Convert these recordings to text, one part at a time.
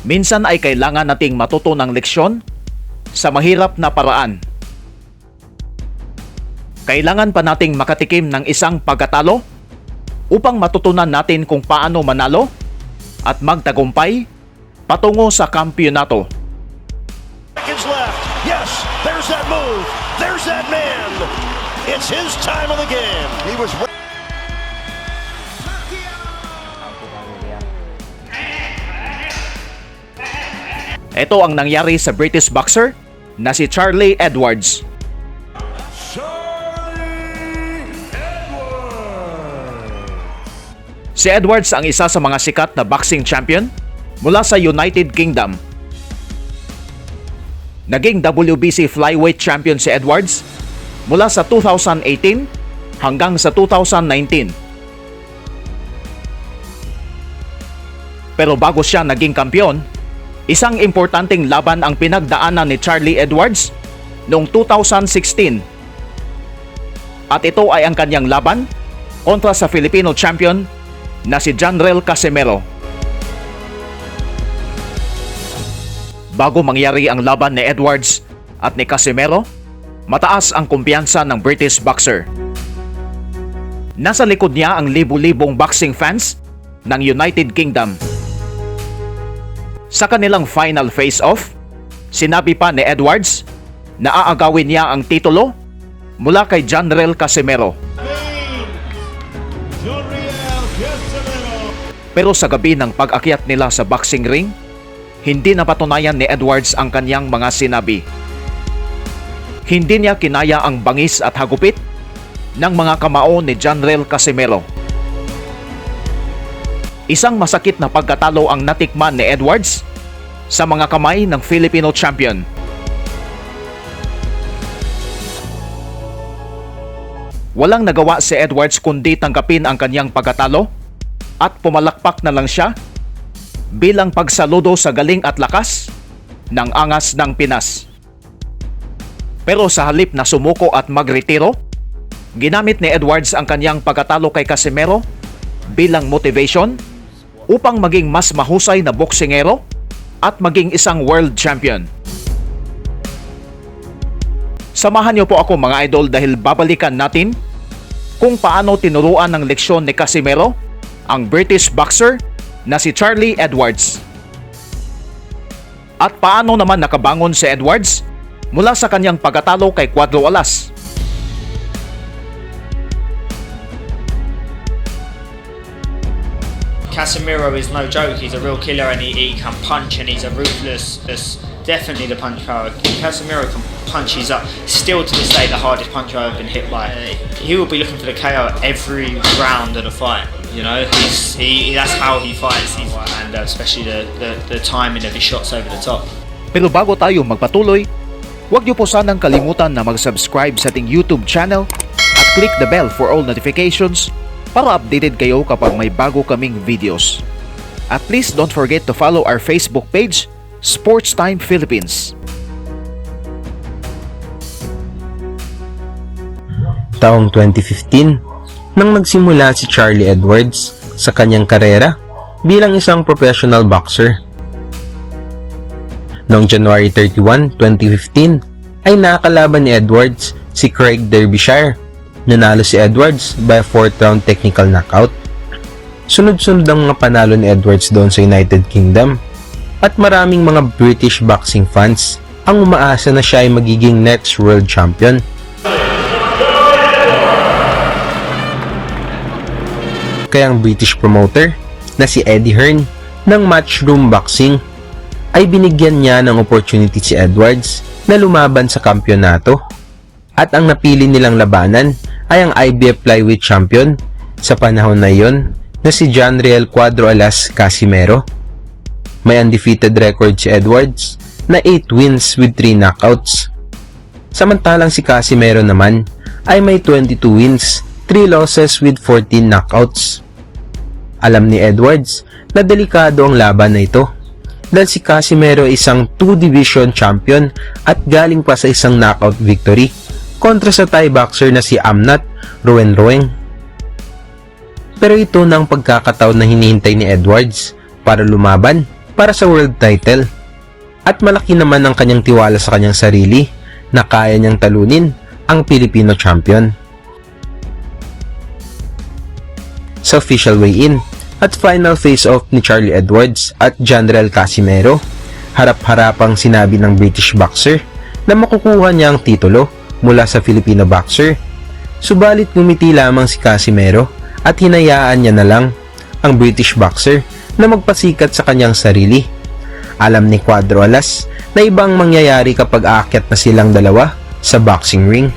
Minsan ay kailangan nating matuto ng leksyon sa mahirap na paraan. Kailangan pa nating makatikim ng isang pagkatalo upang matutunan natin kung paano manalo at magtagumpay patungo sa kampyonato. Yes, there's that move. There's that man. It's his time of the game. He was. Ito ang nangyari sa British boxer na si Charlie Edwards. Si Edwards ang isa sa mga sikat na boxing champion mula sa United Kingdom. Naging WBC flyweight champion si Edwards mula sa 2018 hanggang sa 2019. Pero bago siya naging kampiyon, isang importanteng laban ang pinagdaanan ni Charlie Edwards noong 2016. At ito ay ang kanyang laban kontra sa Filipino champion na si Janrel Casimero. Bago mangyari ang laban ni Edwards at ni Casimero, mataas ang kumpiyansa ng British boxer. Nasa likod niya ang libu-libong boxing fans ng United Kingdom. Sa kanilang final face-off, sinabi pa ni Edwards na aagawin niya ang titulo mula kay Janrel Casimero. Pero sa gabi ng pag-akyat nila sa boxing ring, hindi napatunayan ni Edwards ang kanyang mga sinabi. Hindi niya kinaya ang bangis at hagupit ng mga kamao ni Janrel Casimero. Isang masakit na pagkatalo ang natikman ni Edwards sa mga kamay ng Filipino champion. Walang nagawa si Edwards kundi tanggapin ang kanyang pagkatalo at pumalakpak na lang siya bilang pagsaludo sa galing at lakas ng angas ng Pinas. Pero sa halip na sumuko at magretiro, ginamit ni Edwards ang kanyang pagkatalo kay Casimero bilang motivation upang maging mas mahusay na boksingero at maging isang world champion. Samahan niyo po ako mga idol dahil babalikan natin kung paano tinuruan ng leksyon ni Casimero ang British boxer na si Charlie Edwards. At paano naman nakabangon si Edwards mula sa kanyang pagkatalo kay Cuadro Alas. Casemiro is no joke. He's a real killer, and he, he can punch, and he's a ruthless. Definitely the punch power. Casemiro can punch. He's up still to this day the hardest puncher I've been hit by. He will be looking for the KO every round of the fight. You know, he's he. That's how he fights. He's, and uh, especially the, the the timing of his shots over the top. Pero bago tayo magpatuloy, huwag niyo po sanang kalimutan na mag-subscribe sa ating YouTube channel at click the bell for all notifications para updated kayo kapag may bago kaming videos. At please don't forget to follow our Facebook page, Sports Time Philippines. taong 2015 nang nagsimula si Charlie Edwards sa kanyang karera bilang isang professional boxer. Noong January 31, 2015 ay nakakalaban ni Edwards si Craig Derbyshire. Nanalo si Edwards by 4th round technical knockout. Sunod-sunod ang mga panalo ni Edwards doon sa United Kingdom at maraming mga British boxing fans ang umaasa na siya ay magiging next world champion. kaya ang British promoter na si Eddie Hearn ng Matchroom Boxing ay binigyan niya ng opportunity si Edwards na lumaban sa kampyonato at ang napili nilang labanan ay ang IBF Flyweight Champion sa panahon na iyon na si John Riel Cuadro Alas Casimero. May undefeated record si Edwards na 8 wins with 3 knockouts. Samantalang si Casimero naman ay may 22 wins 3 losses with 14 knockouts. Alam ni Edwards na delikado ang laban na ito dahil si Casimero ay isang 2-division champion at galing pa sa isang knockout victory kontra sa Thai boxer na si Amnat Roen Roeng. Pero ito na ang pagkakataon na hinihintay ni Edwards para lumaban para sa world title. At malaki naman ang kanyang tiwala sa kanyang sarili na kaya niyang talunin ang Filipino champion. Sa official weigh-in at final face-off ni Charlie Edwards at Janrel Casimero, harap-harapang sinabi ng British boxer na makukuha niya ang titulo mula sa Filipino boxer. Subalit ngumiti lamang si Casimero at hinayaan niya na lang ang British boxer na magpasikat sa kanyang sarili. Alam ni Cuadro Alas na ibang mangyayari kapag aakyat na silang dalawa sa boxing ring.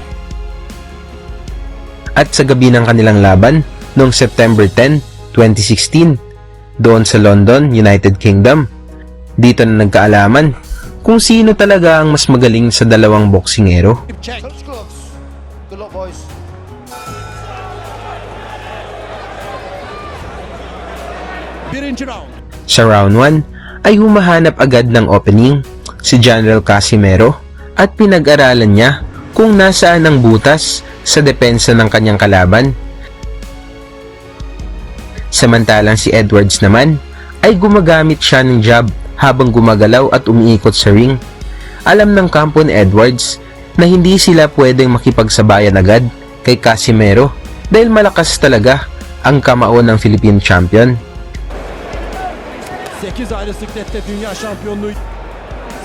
At sa gabi ng kanilang laban noong September 10, 2016, doon sa London, United Kingdom, dito na nagkaalaman kung sino talaga ang mas magaling sa dalawang boksingero. Sa round 1 ay humahanap agad ng opening si General Casimero at pinag-aralan niya kung nasaan ang butas sa depensa ng kanyang kalaban. Samantalang si Edwards naman ay gumagamit siya ng jab habang gumagalaw at umiikot sa ring. Alam ng kampo ni Edwards na hindi sila pwedeng makipagsabayan agad kay Casimero dahil malakas talaga ang kamao ng Philippine champion. 8 ayrı siklette dünya şampiyonluğu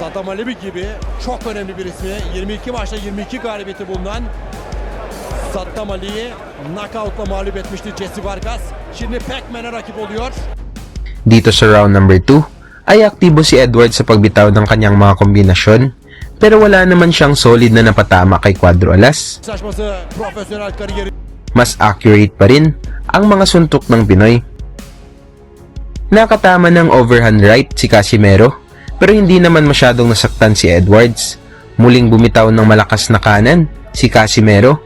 Saddam Alevi gibi çok önemli bir ismi. 22 maçta 22 galibiyeti bulunan Saddam Ali'yi knockoutla mağlup etmişti Jesse Vargas. Şimdi Pac-Man'e rakip oluyor. Dito sa round number 2 ay aktibo si Edward sa pagbitaw ng kanyang mga kombinasyon pero wala naman siyang solid na napatama kay Cuadro Alas. Mas accurate pa rin ang mga suntok ng Pinoy. Nakatama ng overhand right si Casimero pero hindi naman masyadong nasaktan si Edwards. Muling bumitaw ng malakas na kanan si Casimero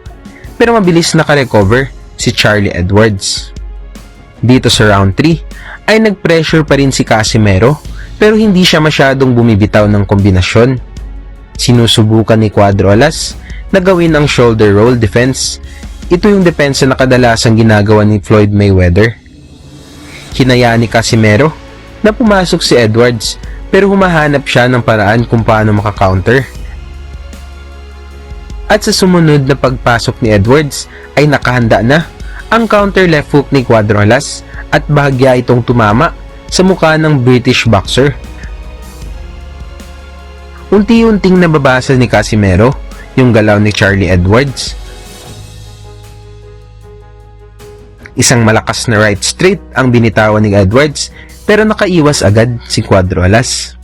pero mabilis nakarecover si Charlie Edwards. Dito sa round 3 ay nag-pressure pa rin si Casimero pero hindi siya masyadong bumibitaw ng kombinasyon. Sinusubukan ni Cuadro Alas na gawin ang shoulder roll defense. Ito yung depensa na kadalasang ginagawa ni Floyd Mayweather. Hinayaan ni Casimero na pumasok si Edwards pero humahanap siya ng paraan kung paano makakounter. At sa sumunod na pagpasok ni Edwards ay nakahanda na ang counter left hook ni Cuadro Alas at bahagya itong tumama sa mukha ng British boxer. Unti-unting nababasa ni Casimero yung galaw ni Charlie Edwards. Isang malakas na right straight ang binitawan ni Edwards pero nakaiwas agad si Cuadro Alas.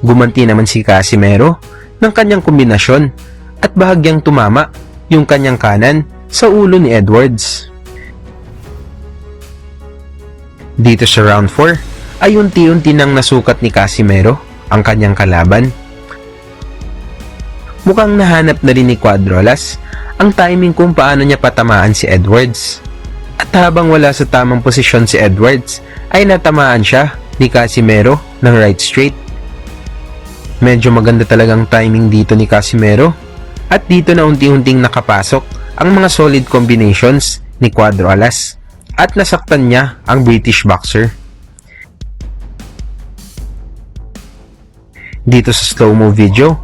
Gumanti naman si Casimero ng kanyang kombinasyon at bahagyang tumama yung kanyang kanan sa ulo ni Edwards. Dito sa round 4 ay unti-unti nang nasukat ni Casimero ang kanyang kalaban. Mukhang nahanap na rin ni Quadrolas ang timing kung paano niya patamaan si Edwards. At habang wala sa tamang posisyon si Edwards, ay natamaan siya ni Casimero ng right straight. Medyo maganda talagang timing dito ni Casimero at dito na unti-unting nakapasok ang mga solid combinations ni Cuadro Alas at nasaktan niya ang British boxer. Dito sa slow-mo video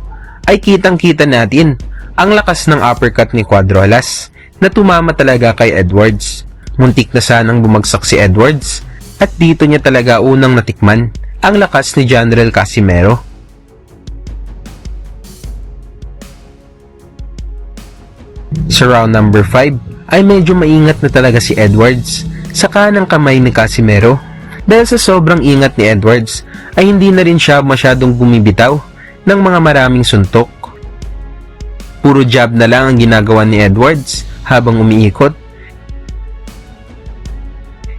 ay kitang-kita natin ang lakas ng uppercut ni Cuadro Alas na tumama talaga kay Edwards. Muntik na sanang bumagsak si Edwards at dito niya talaga unang natikman ang lakas ni General Casimero. Sa round number 5 ay medyo maingat na talaga si Edwards sa kanang kamay ni Casimero dahil sa sobrang ingat ni Edwards ay hindi na rin siya masyadong bumibitaw ng mga maraming suntok. Puro jab na lang ang ginagawa ni Edwards habang umiikot.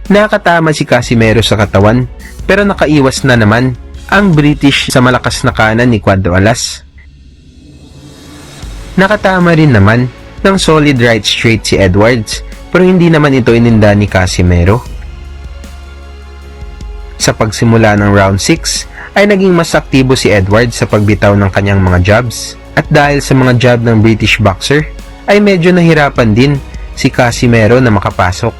Nakatama si Casimero sa katawan pero nakaiwas na naman ang British sa malakas na kanan ni Cuadro Alas. Nakatama rin naman ng solid right straight si Edwards pero hindi naman ito ininda ni Casimero. Sa pagsimula ng round 6 ay naging mas aktibo si Edwards sa pagbitaw ng kanyang mga jabs at dahil sa mga jab ng British boxer ay medyo nahirapan din si Casimero na makapasok.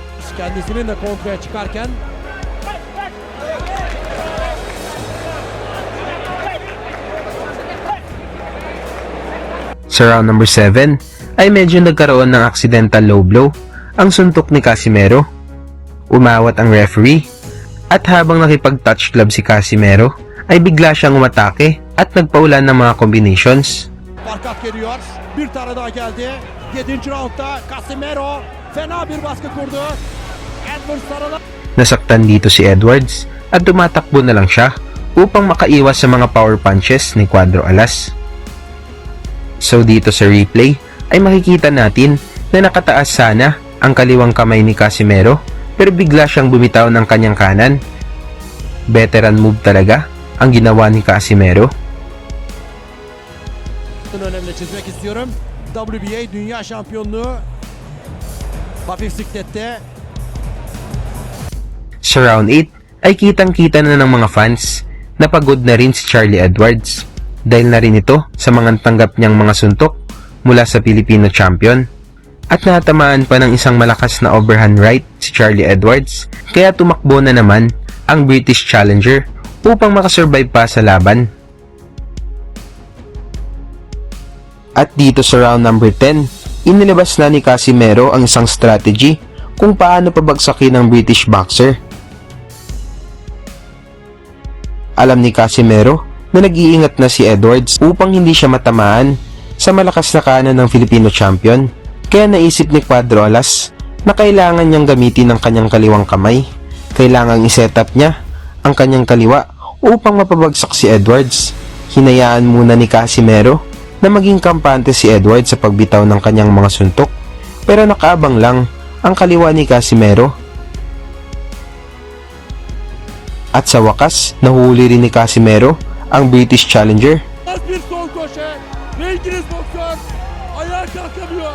Sa round number 7 ay medyo nagkaroon ng accidental low blow ang suntok ni Casimero. Umawat ang referee at habang nakipag-touch glove si Casimero ay bigla siyang umatake at nagpaulan ng mga combinations. Farkat geliyor. Bir tane daha geldi. 7. roundda Casemiro fena bir baskı kurdu. Edwards sarıla Nasaktan dito si Edwards at tumatakbo na lang siya upang makaiwas sa mga power punches ni Cuadro Alas. So dito sa replay ay makikita natin na nakataas sana ang kaliwang kamay ni Casimero pero bigla siyang bumitaw ng kanyang kanan. Veteran move talaga ang ginawa ni Casimero. önemli çizmek istiyorum. WBA Dünya Şampiyonluğu hafif siklette Sa round 8 ay kitang-kita na ng mga fans na pagod na rin si Charlie Edwards dahil na rin ito sa mga tanggap niyang mga suntok mula sa Filipino champion at natamaan pa ng isang malakas na overhand right si Charlie Edwards kaya tumakbo na naman ang British challenger upang makasurvive pa sa laban. At dito sa round number 10, inilabas na ni Casimero ang isang strategy kung paano pabagsakin ng British boxer. Alam ni Casimero na nag-iingat na si Edwards upang hindi siya matamaan sa malakas na kanan ng Filipino champion. Kaya naisip ni Cuadro na kailangan niyang gamitin ang kanyang kaliwang kamay. Kailangang iset up niya ang kanyang kaliwa upang mapabagsak si Edwards. Hinayaan muna ni Casimero na maging kampante si Edwards sa pagbitaw ng kanyang mga suntok pero nakaabang lang ang kaliwa ni Casimero At sa wakas, nahuli rin ni Casimero ang British Challenger. Ve İngiliz boksör ayağa kalkamıyor.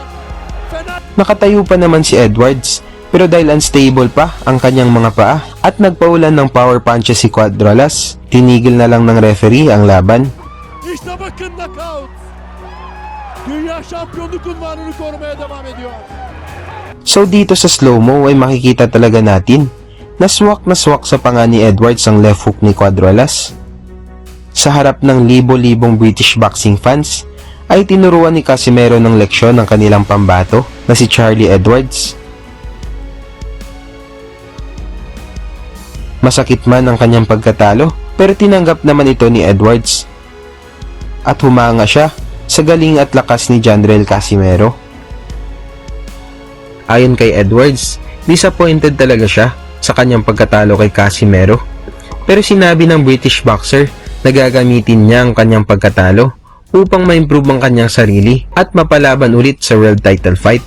Fena Nakatayo pa naman si Edwards pero dahil unstable pa ang kanyang mga paa at nagpaulan ng power punches si Quadralas, tinigil na lang ng referee ang laban. İşte bakın knockout. Dünya şampiyonluk unvanını korumaya devam ediyor. So dito sa slow-mo ay makikita talaga natin na swak na swak sa panga ni Edwards ang left hook ni Quadralas. Sa harap ng libo-libong British boxing fans, ay tinuruan ni Casimero ng leksyon ng kanilang pambato na si Charlie Edwards. Masakit man ang kanyang pagkatalo, pero tinanggap naman ito ni Edwards. At humanga siya sa galing at lakas ni Janrel Casimero. Ayon kay Edwards, disappointed talaga siya sa kanyang pagkatalo kay Casimero. Pero sinabi ng British boxer na gagamitin niya ang kanyang pagkatalo upang ma-improve ang kanyang sarili at mapalaban ulit sa world title fight.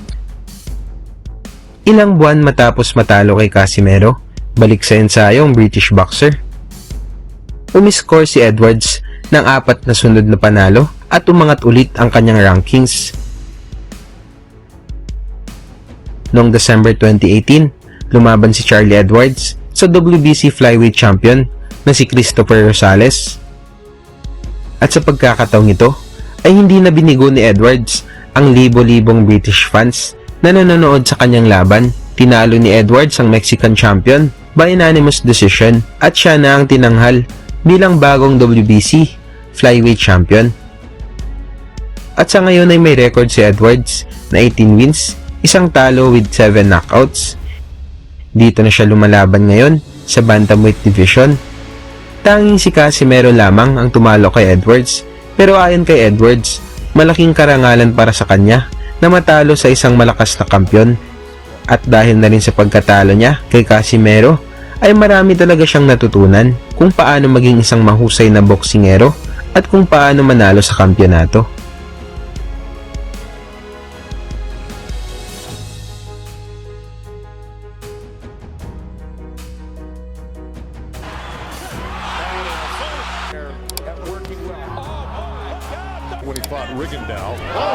Ilang buwan matapos matalo kay Casimero, balik sa ensayo ang British boxer. Umiscore si Edwards ng apat na sunod na panalo at umangat ulit ang kanyang rankings Noong December 2018, lumaban si Charlie Edwards sa WBC Flyweight Champion na si Christopher Rosales. At sa pagkakataong ito, ay hindi na binigo ni Edwards ang libo-libong British fans na nanonood sa kanyang laban. Tinalo ni Edwards ang Mexican champion by unanimous decision at siya na ang tinanghal bilang bagong WBC Flyweight Champion. At sa ngayon ay may record si Edwards na 18 wins, isang talo with 7 knockouts. Dito na siya lumalaban ngayon sa Bantamweight Division. Tanging si Casimero lamang ang tumalo kay Edwards pero ayon kay Edwards, malaking karangalan para sa kanya na matalo sa isang malakas na kampyon. At dahil na rin sa pagkatalo niya kay Casimero, ay marami talaga siyang natutunan kung paano maging isang mahusay na boksingero at kung paano manalo sa kampyonato. now. Oh.